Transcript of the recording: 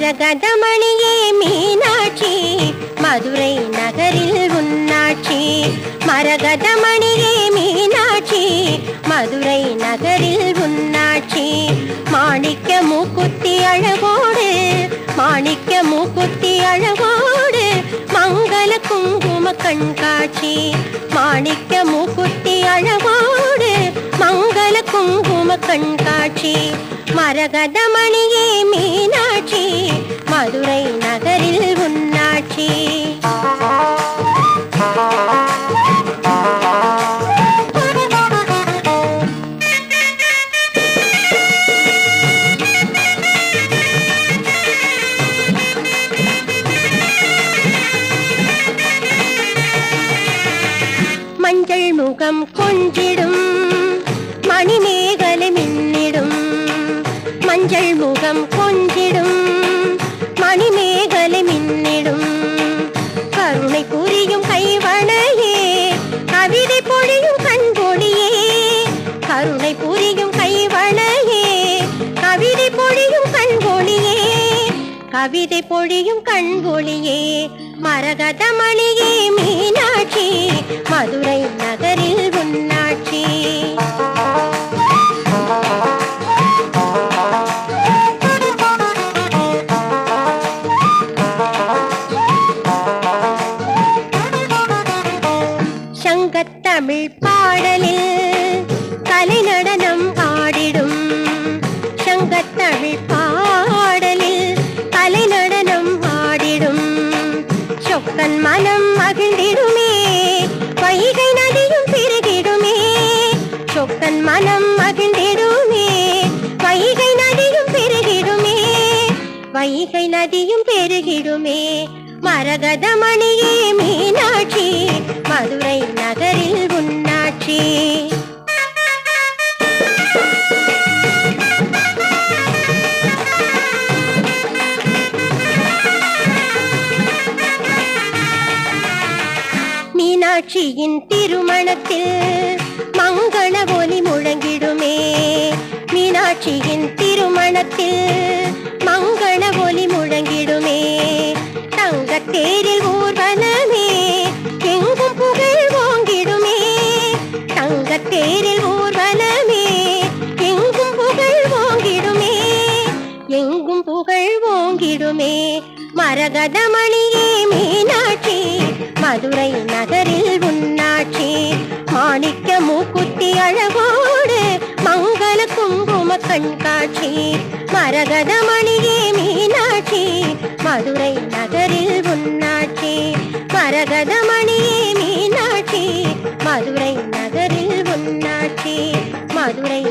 மரகதமணியே மீனாட்சி மதுரை நகரில் உன்னாட்சி. மரகதமணியே மீனாட்சி மதுரை நகரில் உன்னாட்சி. மாணிக்க மூக்குத்தி அழகோடு மாணிக்க மூக்குத்தி அழகோடு மங்கள குங்கும கண்காட்சி. மாணிக்க மூக்குத்தி அழகோடு மங்கள குங்கும கண்காட்சி மரகதமணியே மீனாட்சி மதுரை நகரில் உன்னாட்சி. மஞ்சள் முகம் கொஞ்சிடும் மணிமேகலை மின்னிடும் மஞ்சள் முகம் கொஞ்சிடும் மணிமேகலை மின்னிடும். கருணை புரியும் கைவளையே கவிதை பொழியும் கண்பொடியே கருணை புரியும் கைவளையே கவிதை பொழியும் கண்பொழியே கவிதை பொழியும் கண்பொழியே மரகதமணியே மீனாட்சி. தமிழ் பாடலில் கலை நடனம் ஆடிடும். சங்கத்தமிழ் பாடலில் கலை நடனம் ஆடிடும். சொக்கன் மனம் மகிழ்ந்திடுமே வைகை நதியும் பெருகிடுமே. சொக்கன் மனம் மகிழ்ந்திடுமே வைகை நதியும் பெருகிடுமே. வைகை நதியும் பெருகிடுமே. மரகதமணியே மீனாட்சி மதுரை மீனாட்சியின் திருமணத்தில் மங்கள ஒலி முழங்கிடுமே. மீனாட்சியின் திருமணத்தில் மங்கள ஒலி முழங்கிடுமே. தங்கத்தேரி எங்கும் புகழ் ஓங்கிடுமே. மரகதமணியே மீனாட்சி மதுரை நகரில் உன்னாட்சி. மாணிக்க மூக்குத்தி அழகோடு மங்கள குங்கும கண்காட்சி. மரகதமணியே மீனாட்சி மதுரை நகரில் உன்னாட்சி. மரகதமணியே மீனாட்சி மதுரை நகரில் உன்னாட்சி. மதுரை